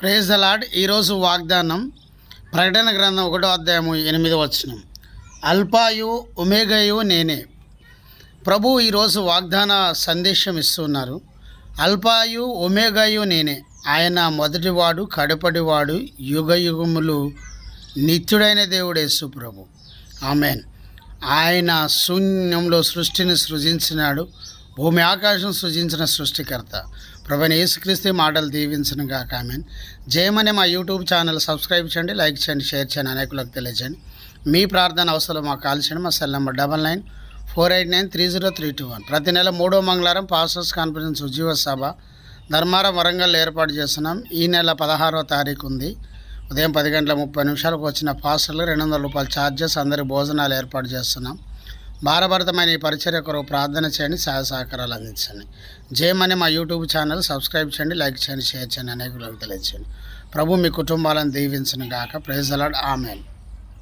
Praise అలాడ్ ఈరోజు వాగ్దానం ప్రకటన గ్రంథం ఒకటో అధ్యాయము ఎనిమిది వచనం. అల్పాయు ఉమేగయు నేనే. ప్రభు ఈరోజు వాగ్దాన సందేశం ఇస్తున్నారు. అల్పాయు ఉమేగయు నేనే. ఆయన మొదటివాడు కడపటివాడు యుగ యుగములు నిత్యుడైన దేవుడేసు ప్రభు. ఆమెన్ ఆయన శూన్యంలో సృష్టిని సృజించినాడు. భూమి ఆకాశం సృజించిన సృష్టికర్త. ప్రభుని యేసుక్రీస్తు మాటలు దీవించను గాక. ఆమెన్. జయమనే మా యూట్యూబ్ ఛానల్ సబ్స్క్రైబ్ చేయండి లైక్ చేయండి షేర్ చేయండి అనేకులకు తెలియజేయండి. మీ ప్రార్థన అవసరం మాకు కాల్ చేయండి మా cell number double nine four eight nine three zero three two one. ప్రతి నెల మూడో మంగళవారం పాస్టర్స్ కాన్ఫరెన్స్ ఉజ్జీవ సభ. ధర్మారం వరంగల్ ఏర్పాటు చేస్తున్నాం. ఈ నెల పదహారవ తారీఖు ఉంది. ఉదయం పది గంటల ముప్పై నిమిషాలకు వచ్చిన పాస్టర్లు రెండు వందల రూపాయల ఛార్జెస్ అందరి భోజనాలు ఏర్పాటు చేస్తున్నాం. భారభరితమైన ఈ పరిచర్య కొరకు ప్రార్థన చేయండి సహాయ సహకారాలు అందించండి. జయమని మా యూట్యూబ్ ఛానల్ సబ్స్క్రైబ్ చేయండి లైక్ చేయండి షేర్ చేయండి అనేకులకు తెలియచేయండి ప్రభు మీ కుటుంబాలను దీవించను గాక. ప్రైజ్ అలాడ్ ఆమెన్.